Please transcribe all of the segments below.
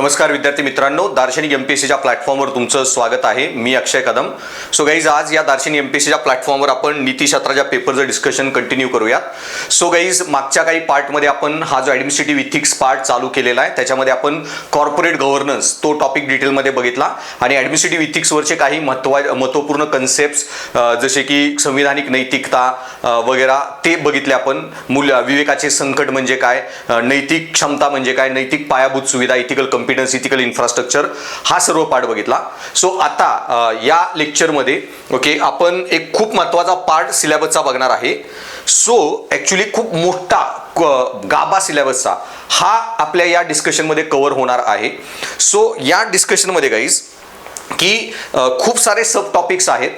नमस्कार विद्यार्थी मित्रांनो दार्शनिक एम पी एस सीच्या प्लॅटफॉर्मवर तुमचं स्वागत आहे. मी अक्षय कदम. सो गाईज आज या दार्शनिक एम पी एस सीच्या प्लॅटफॉर्मवर आपण नीतीशास्त्राच्या पेपरचं डिस्कशन कंटिन्यू करूयात. सो गाईज मागच्या काही पार्टमध्ये आपण हा जो ॲडमिनिस्ट्रेटिव्ह इथिक्स पार्ट चालू केलेला आहे त्याच्यामध्ये आपण कॉर्पोरेट गव्हर्नन्स तो टॉपिक डिटेलमध्ये बघितला. आणि ॲडमिनिस्ट्रेटिव्ह इथिक्सवरचे काही महत्वा महत्त्वपूर्ण कन्सेप्ट जसे की संविधानिक नैतिकता वगैरे ते बघितले आपण. मूल्य विवेकाचे संकट म्हणजे काय? नैतिक क्षमता म्हणजे काय? नैतिक पायाभूत सुविधा ethical company competence ethical infrastructure हा सर्व पार्ट बघितला. सो आता या लेक्चरमध्ये ओके आपण एक खूप महत्त्वाचा पार्ट सिलेबसचा बघणार आहे. सो ॲक्च्युली खूप मोठा गाबा सिलेबसचा हा आपल्या या डिस्कशनमध्ये कव्हर होणार आहे. सो या डिस्कशनमध्ये गाईज की खूप सारे सब टॉपिक्स आहेत.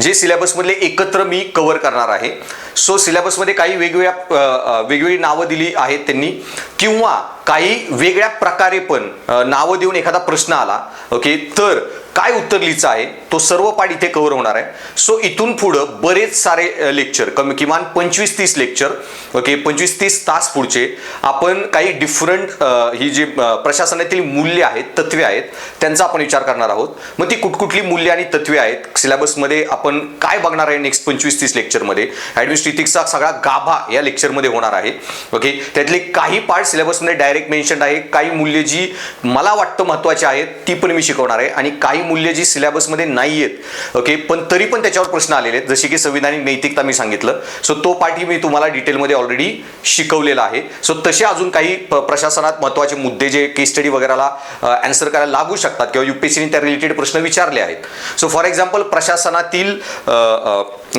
जे सिलेबसमधले एकत्र मी कव्हर करणार आहे. सो सिलेबसमध्ये काही वेगवेगळ्या वेगवेगळी नावं दिली आहेत त्यांनी. किंवा काही वेगळ्या प्रकारे पण नावं देऊन एखादा प्रश्न आला ओके तर काय उत्तर लिहायचं आहे तो सर्व पाठ इथे कव्हर होणार आहे. सो इथून पुढं बरेच सारे लेक्चर कमी किमान पंचवीस तीस लेक्चर ओके पंचवीस तीस तास पुढचे आपण काही डिफरंट ही जी प्रशासनातील मूल्य आहेत तत्वे आहेत त्यांचा आपण विचार करणार आहोत. मग ती कुठकुठली मूल्य आणि तत्वे आहेत सिलेबसमध्ये आपण काय बघणार आहे नेक्स्ट पंचवीस तीस लेक्चरमध्ये ॲडमिनिस्ट्रेटिव्हचा सगळा गाभा या लेक्चरमध्ये होणार आहे ओके त्यातले काही पार्ट सिलेबसमध्ये डायरेक्ट मेन्शन आहे काही मूल्य जी मला वाटतं महत्त्वाची आहेत ती पण मी शिकवणार आहे आणि काही मूल्य जी सिलेबसमध्ये नाही आहेत ओके पण तरी पण त्याच्यावर प्रश्न आलेले आहेत. जसे की संविधानिक नैतिकता मी सांगितलं. सो तो पाठी मी तुम्हाला डिटेलमध्ये ऑलरेडी शिकवलेला आहे. सो तसे अजून काही प्रशासनात महत्त्वाचे मुद्दे जे केस स्टडी वगैरेला अँसर करायला लागू शकतात किंवा युपीएससीने त्या रिलेटेड प्रश्न विचारले आहेत. सो फॉर एक्झाम्पल प्रशासनातील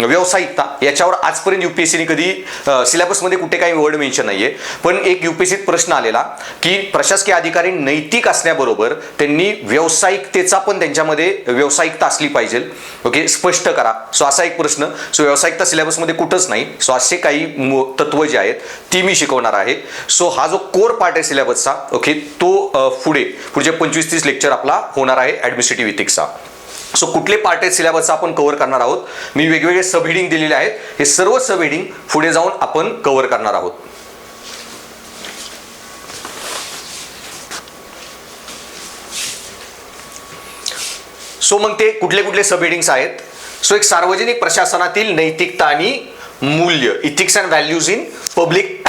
व्यावसायिकता याच्यावर आजपर्यंत यू पी एस सीने कधी सिलेबसमध्ये कुठे काही वर्ड मेन्शन आहे पण एक यू पी एस सीत प्रश्न आलेला की प्रशासकीय अधिकारी नैतिक असण्याबरोबर त्यांनी व्यावसायिकतेचा पण त्यांच्यामध्ये व्यावसायिकता असली पाहिजे. ओके स्पष्ट करा. सो असा एक प्रश्न. सो व्यावसायिकता सिलेबसमध्ये कुठंच नाही. सो असे काही तत्व जे आहेत ती मी शिकवणार आहे. सो हा जो कोर पार्ट आहे सिलेबसचा ओके तो पुढे पुढचे पंचवीस तीस लेक्चर आपला होणार आहे ॲडमिनिस्ट्रेटिव्ह इथिक्सचा सो कुठले पार्ट आहेत सिलेबसचा आपण कव्हर करणार आहोत? मी वेगवेगळे सब हेडिंग दिलेले आहेत. हे सर्व सब हेडिंग पुढे जाऊन आपण कव्हर करणार आहोत. सो मग ते कुठले कुठले सब हेडिंग्स आहेत? सो एक सार्वजनिक प्रशासनातील नैतिकता आणि मूल्य ethics and values in public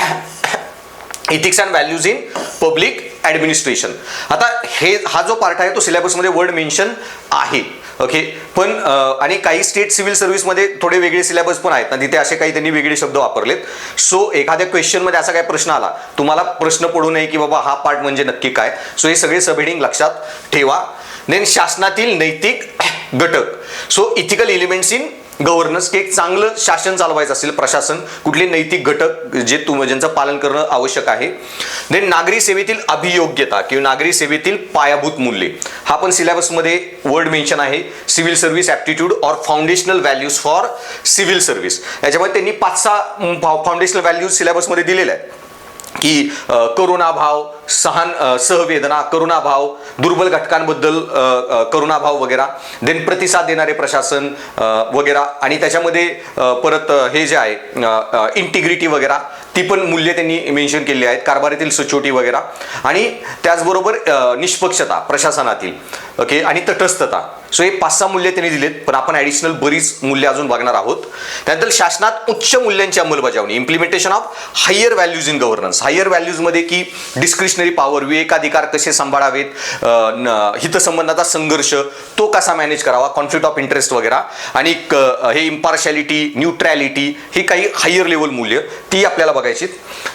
ethics and values in public administration आता हे हा जो पार्ट आहे तो सिलेबसमध्ये वर्ड मेन्शन आहे. ओके पण आणि काही स्टेट सिव्हिल सर्व्हिसमध्ये थोडे वेगळे सिलेबस पण आहेत. ना तिथे असे काही त्यांनी वेगळे शब्द वापरलेत. सो एखाद्या क्वेश्चनमध्ये असा काही प्रश्न आला तुम्हाला प्रश्न पडू नये की बाबा हा पार्ट म्हणजे नक्की काय? सो हे सगळे सबहेडिंग लक्षात ठेवा. देन शासनातील नैतिक घटक. So ethical elements in governance की एक चांगलं शासन चालवायचं असेल प्रशासन कुठले नैतिक घटक जे तुम ज्यांचं पालन करणं आवश्यक आहे. देन नागरी सेवेतील अभियोग्यता किंवा नागरी सेवेतील पायाभूत मूल्ये हा पण सिलेबसमध्ये वर्ड मेन्शन आहे. Civil service aptitude or foundational values for civil service याच्यामध्ये त्यांनी पाच सहा फाउंडेशनल व्हॅल्यूज सिलेबसमध्ये दिलेल्या आहेत. की करोना करुणाभाव सहन सहवेदना करुणाभाव दुर्बल घटकांबद्दल करुणाभाव वगैरे देन प्रतिसाद देणारे प्रशासन वगैरे आणि त्याच्यामध्ये परत हे जे आहे इंटिग्रिटी वगैरे ती पण मूल्य त्यांनी मेन्शन केली आहेत कारभारातील सचोटी वगैरे आणि त्याचबरोबर निष्पक्षता प्रशासनातील ओके आणि तटस्थता. सो हे पाच सहा मूल्य त्यांनी दिलेत पण आपण ॲडिशनल बरीच मूल्य अजून बघणार आहोत. त्यानंतर शासनात उच्च मूल्यांची अंमलबजावणी implementation of higher values in governance higher व्हॅल्यूजमध्ये की डिस्क्रिशनरी पॉवर विवेकाधिकार कसे सांभाळावेत हितसंबंधाचा संघर्ष तो कसा मॅनेज करावा कॉन्फ्लिक्ट ऑफ इंटरेस्ट वगैरे. आणि हे इम्पार्शॅलिटी न्यूट्रॅलिटी ही काही हायर लेवल मूल्य ती आपल्याला बघायची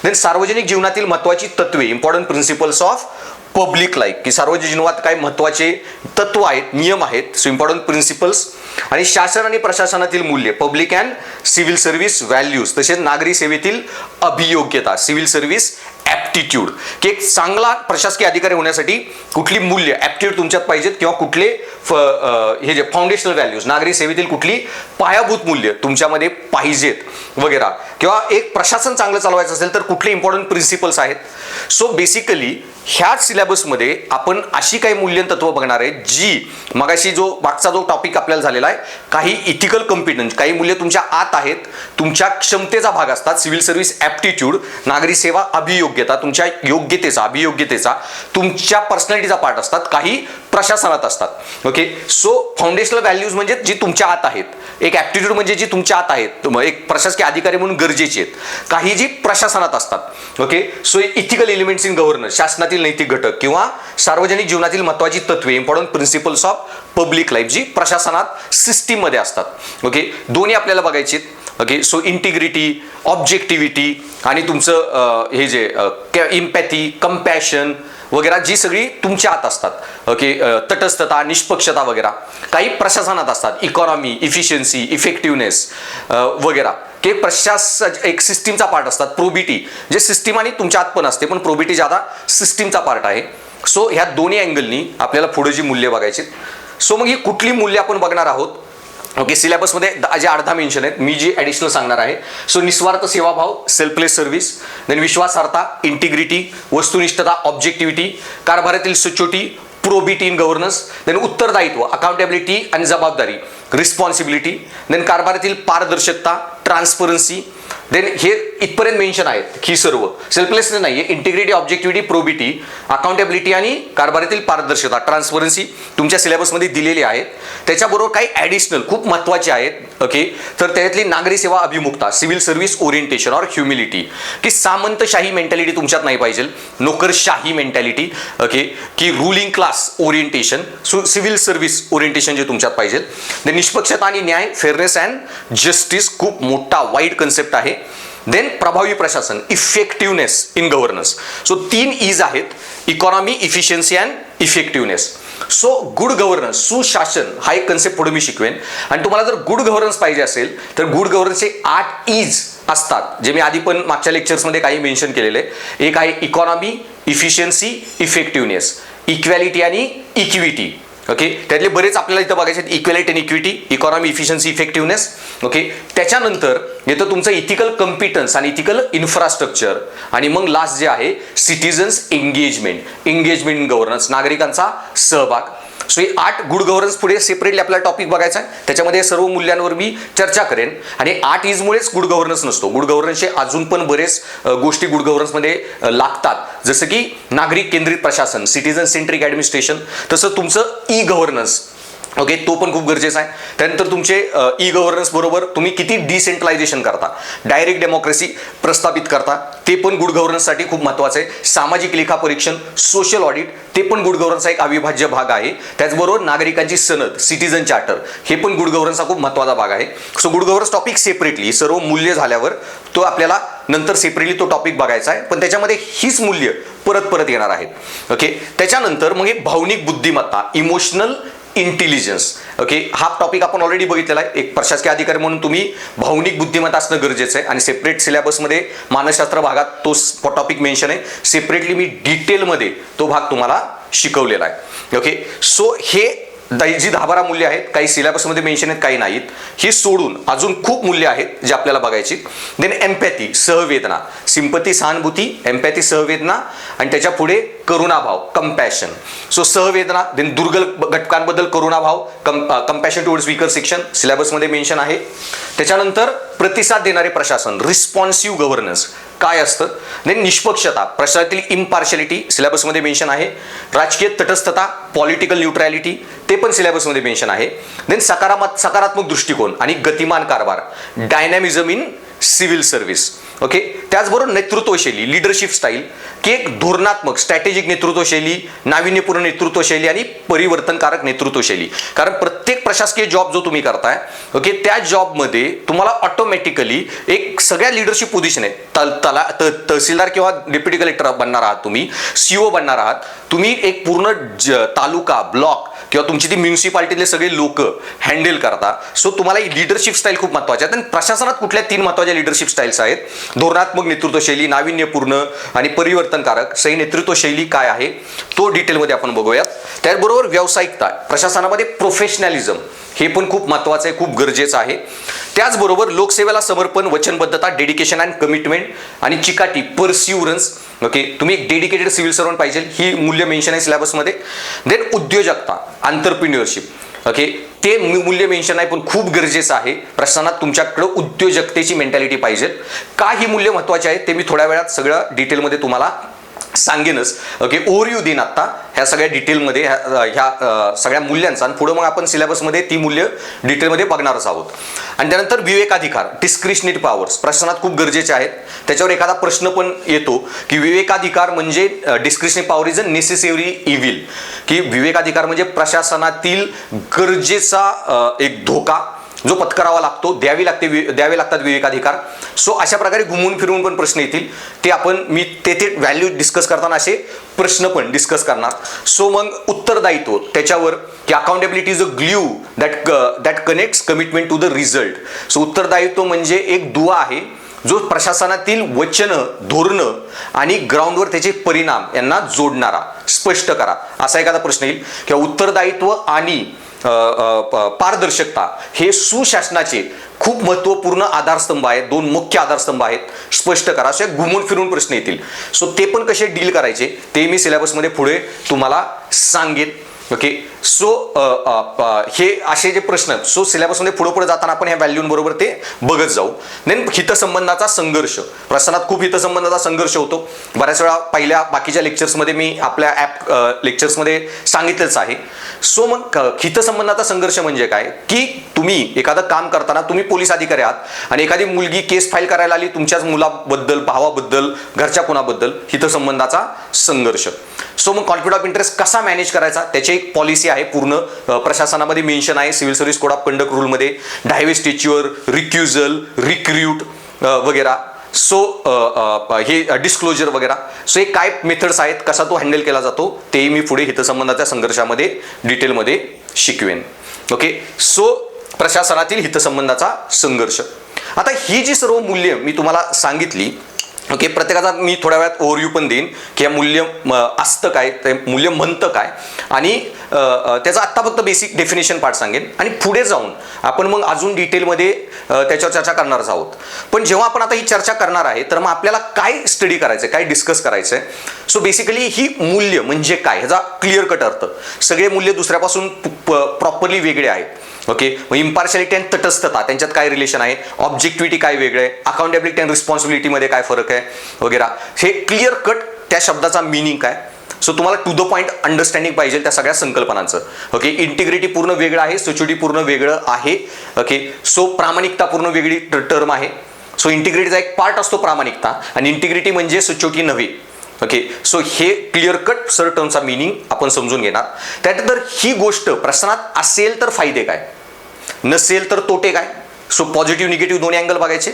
देन सार्वजनिक जीवनातील महत्त्वाची तत्वे important principles of public life की सार्वजनिक जीवनात काही महत्त्वाचे तत्व आहेत नियम आहेत सो इम्पॉर्टंट प्रिन्सिपल्स आणि शासन आणि प्रशासनातील मूल्य public and civil service values तसेच नागरी सेवेतील अभियोग्यता सिव्हिल सर्व्हिस ॲप्टिट्यूड की एक चांगला प्रशासकीय अधिकारी होण्यासाठी कुठली मूल्य ॲप्टिट्यूड तुमच्यात पाहिजेत किंवा कुठले हे जे फाउंडेशनल व्हॅल्यूज नागरी सेवेतील कुठली पायाभूत मूल्य तुमच्यामध्ये पाहिजेत वगैरे. किंवा एक प्रशासन चांगलं चालवायचं असेल तर कुठले इम्पॉर्टंट प्रिन्सिपल्स आहेत? सो बेसिकली ह्याच सिलेबसमध्ये आपण अशी काही मूल्यन तत्व बघणार आहे जी मगाशी जो मागचा जो टॉपिक आपल्याला झालेला आहे काही इथिकल कॉम्पिटन्स काही मूल्य तुमच्या आत आहेत तुमच्या क्षमतेचा भाग असतात सिव्हिल सर्व्हिस ॲप्टिट्यूड नागरी सेवा अभियोग्यता तुमच्या योग्यतेचा अभियोग्यतेचा तुमच्या पर्सनॅलिटीचा पार्ट असतात काही प्रशासनात असतात. ओके सो फाउंडेशनल व्हॅल्यूज म्हणजे जी तुमच्या आत आहेत. एक ॲप्टिट्यूड म्हणजे जी तुमच्या आत आहेत. एक प्रशासकीय अधिकारी म्हणून गरजेची आहेत. काही जी प्रशासनात असतात. Okay so ethical elements in governance शासनातील नैतिक घटक किंवा सार्वजनिक जीवनातील महत्त्वाची तत्वे important principles of public life जी प्रशासनात सिस्टीममध्ये असतात. ओके दोन्ही आपल्याला बघायचे आहेत. ओके सो इंटिग्रिटी ऑब्जेक्टिव्हिटी आणि तुमचं हे जे इम्पॅथी कम्पॅशन वगैरे जी सगळी तुमच्या आत असतात. ओके तटस्थता निष्पक्षता वगैरे काही प्रशासनात असतात. इकॉनॉमी इफिशियन्सी इफेक्टिव्हनेस वगैरे. हे प्रशास एक सिस्टीमचा पार्ट असतात. प्रोबिटी जे सिस्टीम आणि तुमच्या आत पण असते पण प्रोबिटी ज्यादा सिस्टीमचा पार्ट आहे. सो ह्या दोन्ही अँगलनी आपल्याला पुढे जी मूल्य बघायची सो मग ही कुठली मूल्य आपण बघणार आहोत? ओके सिलेबसमध्ये जे अर्धा मेन्शन आहेत मी जी ॲडिशनल सांगणार आहे. सो निस्वार्थ सेवाभाव सेल्फलेस सर्व्हिस देन विश्वासार्हता इंटिग्रिटी वस्तुनिष्ठता ऑब्जेक्टिव्हिटी कारभारातील सचोटी प्रोबिटी इन गव्हर्नन्स देन उत्तरदायित्व अकाउंटेबिलिटी आणि जबाबदारी रिस्पॉन्सिबिलिटी देन कारभारातील पारदर्शकता ट्रान्सपरन्सी देन हे इथपर्यंत मेन्शन आहेत ही सर्व. सेल्फलेसनेस नाही आहे इंटिग्रिटी ऑब्जेक्टिव्हिटी प्रोबिटी अकाउंटेबिलिटी आणि कारभारातील पारदर्शकता ट्रान्सपरन्सी तुमच्या सिलेबसमध्ये दिलेली आहेत. त्याच्याबरोबर काही ॲडिशनल खूप महत्त्वाचे आहेत. ओके तर त्याच्यातली नागरी सेवा अभिमुखता civil service orientation or humility की सामंतशाही मेंटॅलिटी तुमच्यात नाही पाहिजे. नोकरशाही मेंटॅलिटी ओके की ruling class orientation so civil service orientation जे तुमच्यात पाहिजे. निष्पक्षता आणि न्याय फेअरनेस अँड जस्टिस खूप मोठा वाईड कन्सेप्ट आहे. देन प्रभावी प्रशासन इफेक्टिव्हनेस इन गव्हर्नन्स सो तीन इज आहेत economy efficiency and effectiveness so good governance सुशासन हा एक कन्सेप्ट पुढे मी शिकवेन. आणि तुम्हाला जर गुड गव्हर्नन्स पाहिजे असेल तर गुड गव्हर्नन्सचे आठ ईज असतात जे मी आधी पण मागच्या लेक्चर्समध्ये काही मेन्शन केलेले. एक आहे इकॉनॉमी इफिशियन्सी इफेक्टिव्हनेस इक्वॅलिटी आणि इक्विटी ओके त्यातले बरेच आपल्याला इथं बघायचे आहेत. Equality and equity economy efficiency effectiveness okay त्याच्यानंतर येतं तुमचं इथिकल कम्पिटन्स आणि इथिकल इन्फ्रास्ट्रक्चर आणि मग लास्ट जे आहे citizens engagement engagement in governance नागरिकांचा सहभाग. सो हे आठ गुड गव्हर्नन्स पुढे सेपरेटली आपल्याला टॉपिक बघायचा आहे. त्याच्यामध्ये सर्व मूल्यांवर मी चर्चा करेन. आणि आठ इजमुळेच गुड गव्हर्नन्स नसतो. गुड गव्हर्नन्सचे अजून पण बरेच गोष्टी गुड गव्हर्नन्समध्ये लागतात. जसं की नागरिक केंद्रित प्रशासन सिटीजन सेंट्रिक ॲडमिनिस्ट्रेशन तसं तुमचं ई गव्हर्नन्स ओके तो पण खूप गरजेचा आहे. त्यानंतर तुमचे ई गव्हर्नन्स बरोबर तुम्ही किती डिसेंट्रलायझेशन करता? डायरेक्ट डेमोक्रेसी प्रस्थापित करता. ते पण गुड गव्हर्नन्ससाठी खूप महत्त्वाचं आहे. सामाजिक लेखापरीक्षण सोशल ऑडिट ते पण गुड गव्हर्नन्सचा एक अविभाज्य भाग आहे. त्याचबरोबर नागरिकांची सनद सिटीजन चार्टर हे पण गुड गव्हर्नन्सचा खूप महत्त्वाचा भाग आहे. So good governance topic separately सर्व मूल्य झाल्यावर तो आपल्याला नंतर सेपरेटली तो टॉपिक बघायचा आहे. पण त्याच्यामध्ये हीच मूल्य परत परत येणार आहेत. ओके त्याच्यानंतर मग हे भावनिक बुद्धिमत्ता इमोशनल इंटेलिजन्स ओके हा टॉपिक आपण ऑलरेडी बघितलेला आहे. एक प्रशासकीय अधिकारी म्हणून तुम्ही भावनिक बुद्धिमत्ता असणं गरजेचं आहे. आणि सेपरेट सिलेबसमध्ये मानसशास्त्र भागात तो टॉपिक मेन्शन आहे. सेपरेटली मी डिटेलमध्ये तो भाग तुम्हाला शिकवलेला आहे. ओके सो हे जी दहा बारा मूल्य आहेत. काही सिलेबसमध्ये मेन्शन आहेत काही नाहीत. ही सोडून अजून खूप मूल्य आहेत जे आपल्याला बघायची. देन एम्पॅथी सहवेदना. सिंपती सहानुभूती एम्पॅथी सहवेदना. आणि त्याच्या पुढे करुणाभाव कम्पॅशन सो सहवेदना देन दुर्गल घटकांबद्दल करुणाभाव cum compassion towards weaker section सिलेबसमध्ये mention आहे. त्याच्यानंतर प्रतिसाद देणारे प्रशासन रिस्पॉन्सिव्ह गव्हर्नन्स काय असतं? देन निष्पक्षता. प्रशासनातील इम्पार्शलिटी सिलेबसमध्ये मेन्शन आहे. राजकीय तटस्थता पॉलिटिकल न्यूट्रॅलिटी ते पण सिलेबसमध्ये मेन्शन आहे. देन सकारात्मक सकारात्मक दृष्टिकोन आणि गतिमान कारभार. Dynamism in civil service. Okay? त्याचबरोबर नेतृत्वशैली लिडरशिप स्टाईल की एक धोरणात्मक स्ट्रॅटेजिक नेतृत्वशैली नाविन्यपूर्ण नेतृत्वशैली आणि परिवर्तनकारक नेतृत्वशैली कारण प्रत्येक प्रशासकीय जॉब जो तुम्ही करताय ओके त्या जॉबमध्ये तुम्हाला ऑटोमॅटिकली एक सगळ्या लिडरशिप पोझिशन आहे. तल तला त तहसीलदार किंवा डेप्युटी कलेक्टर बनणार आहात तुम्ही सीओ बनणार आहात. तुम्ही एक पूर्ण ज तालुका ब्लॉक किंवा तुमची ती म्युन्सिपाल्टीतले सगळे लोक हँडल करता. सो तुम्हाला ही लिडरशिप स्टाईल खूप महत्वाची आहे आणि प्रशासनात कुठल्या तीन महत्त्वाच्या लिडरशिप स्टाईल्स आहेत? धोरणात्मक नेतृत्व शैली नाविन्यपूर्ण आणि परिवर्तनकारक. सही नेतृत्व शैली काय आहे? तो डिटेलमध्ये आपण बघूयात. त्याचबरोबर व्यावसायिकता. प्रशासनामध्ये प्रोफेशनॅलिझम हे पण खूप महत्वाचं आहे खूप गरजेचं आहे. त्याचबरोबर लोकसेवेला समर्पण वचनबद्धता डेडिकेशन अँड कमिटमेंट आणि चिकाटी परस्युरन्स ओके तुम्ही एक डेडिकेटेड सिव्हिल सर्वंट पाहिजे. ही मूल्य मेन्शन आहे सिलेबसमध्ये देन उद्योजकता आंतरप्रिन्युअरशिप ओके ते मूल्य मेन्शन आहे पण खूप गरजेचं आहे. प्रश्नात तुमच्याकडं उद्योजकतेची मेंटॅलिटी पाहिजे. का ही मूल्य महत्वाची आहे ते मी थोड्या वेळात सगळं डिटेलमध्ये तुम्हाला सांगेनच. ओके ओव्हरव्ह्यू देईन आत्ता. ह्या सगळ्या डिटेलमध्ये ह्या ह्या, सगळ्या मूल्यांचा आणि पुढं मग आपण सिलेबसमध्ये ती मूल्य डिटेलमध्ये बघणारच आहोत. आणि त्यानंतर विवेकाधिकार डिस्क्रिशनेट पॉवर्स प्रश्नात खूप गरजेचे आहेत. त्याच्यावर एखादा प्रश्न पण येतो की विवेकाधिकार म्हणजे discretionary power is a necessary evil की विवेकाधिकार म्हणजे प्रशासनातील गरजेचा एक धोका. जो पत्करावा लागतो द्यावी लागते द्यावे लागतात विवेकाधिकार. सो अशा प्रकारे घुमून फिरून पण प्रश्न येतील. ते आपण मी ते ते व्हॅल्यू डिस्कस करताना असे प्रश्न पण डिस्कस करणार. सो मग उत्तरदायित्व त्याच्यावर की accountability is a glue that that connects commitment to the result so उत्तरदायित्व म्हणजे एक दुवा आहे जो प्रशासनातील वचनं धोरणं आणि ग्राउंडवर त्याचे परिणाम यांना जोडणारा स्पष्ट करा. असा एखादा प्रश्न येईल. किंवा उत्तरदायित्व आणि पारदर्शकता हे सुशासनाचे खूप महत्त्वपूर्ण आधारस्तंभ आहेत. दोन मुख्य आधारस्तंभ आहेत. स्पष्ट करा. असे घुमून फिरून प्रश्न येतील. सो ते पण कसे डील करायचे? ते मी सिलेबसमध्ये पुढे तुम्हाला सांगेन. ओके सो हे असे जे प्रश्न आहेत सो सिलेबसमध्ये पुढे पुढे जाताना आपण ह्या व्हॅल्यूंबरोबर ते बघत जाऊ. देन हितसंबंधाचा संघर्ष. प्रश्नात खूप हितसंबंधाचा संघर्ष होतो. बऱ्याच वेळा पहिल्या बाकीच्या लेक्चर्समध्ये मी आपल्या ॲप लेक्चर्समध्ये सांगितलंच आहे. सो मग हितसंबंधाचा संघर्ष म्हणजे काय? की तुम्ही एखादं काम करताना तुम्ही पोलीस अधिकारी आहात आणि एखादी मुलगी केस फाईल करायला आली तुमच्याच मुलाबद्दल भावाबद्दल घरच्या कुणाबद्दल हितसंबंधाचा संघर्ष. सो मग कॉन्फ्लिक्ट ऑफ इंटरेस्ट कसा मॅनेज करायचा? त्याची एक पॉलिसी आहे पूर्ण. प्रशासनामध्ये मेन्शन आहे. Civil service code of conduct रूलमध्ये divestiture recusal recruit वगैरे. सो हे डिस्क्लोजर वगैरे. सो हे काय मेथड्स आहेत? कसा तो हँडल केला जातो? तेही मी पुढे हितसंबंधाच्या संघर्षामध्ये डिटेलमध्ये शिकवेन. ओके सो प्रशासनातील हितसंबंधाचा संघर्ष. आता ही जी सर्व मूल्य मी तुम्हाला सांगितली ओके प्रत्येकाचा मी थोड्या वेळात ओव्हरव्ह्यू पण देईन की हे मूल्य असतं काय? ते मूल्य म्हणतं काय? आणि त्याचा आत्ता फक्त बेसिक डेफिनेशन पार्ट सांगेन. आणि पुढे जाऊन आपण मग अजून डिटेलमध्ये त्याच्यावर चर्चा करणारच आहोत. पण जेव्हा आपण आता ही चर्चा करणार आहे तर मग आपल्याला काय स्टडी करायचं आहे काय डिस्कस करायचं आहे सो बेसिकली ही मूल्य म्हणजे काय? ह्याचा क्लिअर कट अर्थ. सगळे मूल्य दुसऱ्यापासून प्रॉपरली वेगळे आहेत. ओके मग इम्पार्शॅलिटी अँड तटस्थता त्यांच्यात काय रिलेशन आहे? ऑब्जेक्टिव्हिटी काय वेगळं आहे? अकाउंटेबिलिटी अँड रिस्पॉन्सिबिलिटीमध्ये काय फरक आहे? वगैरे. हे क्लिअर कट त्या शब्दाचा मिनिंग काय? सो तुम्हाला टू द पॉईंट अंडरस्टँडिंग पाहिजे त्या सगळ्या संकल्पनांचं. ओके इंटिग्रिटी पूर्ण वेगळं आहे सिच्युरिटी पूर्ण वेगळं आहे. ओके सो प्रामाणिकता पूर्ण वेगळी टर्म आहे. सो इंटिग्रिटीचा एक पार्ट असतो प्रामाणिकता आणि इंटिग्रिटी म्हणजे सिच्युरिटी नव्हे. ओके सो हे क्लिअर कट सर टर्मचा मिनिंग आपण समजून घेणार. त्यानंतर ही गोष्ट प्रश्नात असेल तर फायदे काय? नसेल तर तोटे काय? सो पॉझिटिव्ह निगेटिव्ह दोन्ही अँगल बघायचे.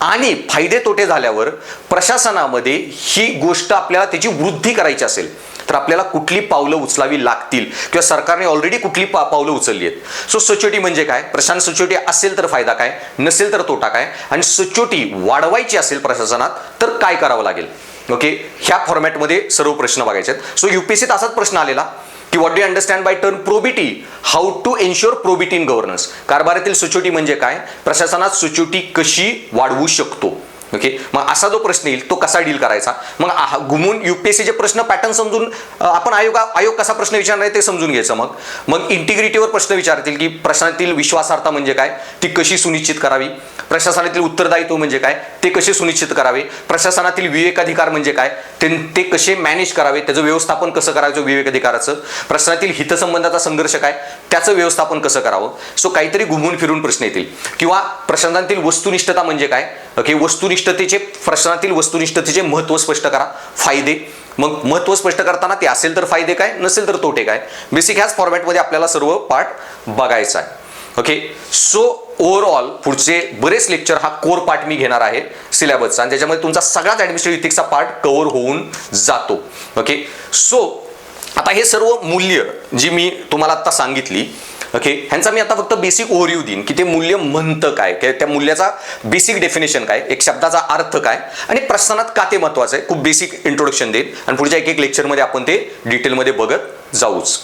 आणि फायदे तोटे झाल्यावर प्रशासनामध्ये ही गोष्ट आपल्याला त्याची वृद्धी करायची असेल तर आपल्याला कुठली पावलं उचलावी लागतील? किंवा सरकारने ऑलरेडी कुठली पा पावलं उचलली आहेत? सो सचोटी म्हणजे काय? प्रशासन सचोटी असेल तर फायदा काय? नसेल तर तोटा काय? आणि सचोटी वाढवायची असेल प्रशासनात तर काय करावं लागेल? ओके ह्या फॉर्मॅटमध्ये सर्व प्रश्न बघायचे आहेत. सो युपीएससीत असाच प्रश्न आलेला. की what do understand by term probity how to ensure probity in governance कारभारातील सुचोटी म्हणजे काय? प्रशासनात सुचोटी कशी वाढवू शकतो? ओके मग असा जो प्रश्न येईल तो कसा डील करायचा? मग घुमून युपीएससीचे प्रश्न पॅटर्न समजून आपण आयोग आयोग कसा प्रश्न विचारणार आहे ते समजून घ्यायचं मग. मग इंटिग्रिटीवर प्रश्न विचारतील की प्रश्नातील विश्वासार्हता म्हणजे काय? ती कशी सुनिश्चित करावी? प्रशासनातील उत्तरदायित्व म्हणजे काय? ते कसे सुनिश्चित करावे? प्रशासनातील विवेकाधिकार म्हणजे काय? ते ते कसे मॅनेज करावे? त्याचं व्यवस्थापन कसं करायचं विवेकाधिकाराचं. प्रश्नातील हितसंबंधाचा संघर्ष काय? त्याचं व्यवस्थापन कसं करावं? सो काहीतरी घुमून फिरून प्रश्न येतील. किंवा प्रशासनातील वस्तुनिष्ठता म्हणजे काय? ओके वस्तुनिष्ठ वस्तुनिष्ठतेचे प्रश्नातील वस्तुनिष्ठतेचे महत्त्व स्पष्ट करा. फायदे. मग महत्त्व स्पष्ट करताना ते असेल तर फायदे काय नसेल तर तोटे काय? बेसिक ह्याच फॉर्मॅटमध्ये आपल्याला सर्व पाठ बघायचा आहे. ओके सो ओव्हरऑल पुढचे बरेच लेक्चर हा कोर पार्ट मी घेणार आहे सिलेबसचा आणि त्याच्यामध्ये तुमचा सगळाच ॲडमिनिस्ट्रेटिव्ह इथिक्सचा पार्ट कव्हर होऊन जातो. ओके सो आता हे सर्व मूल्य जी मी तुम्हाला आता सांगितली ओके ह्यांचा मी आता फक्त बेसिक ओव्हरव्ह्यू देईन की ते मूल्य म्हणतं काय त्या मूल्याचा बेसिक डेफिनेशन काय एक शब्दाचा अर्थ काय आणि प्रस्थानात का ते महत्वाचं आहे? खूप बेसिक इंट्रोडक्शन देईन. आणि पुढच्या एक एक लेक्चरमध्ये आपण ते डिटेलमध्ये बघत जाऊच.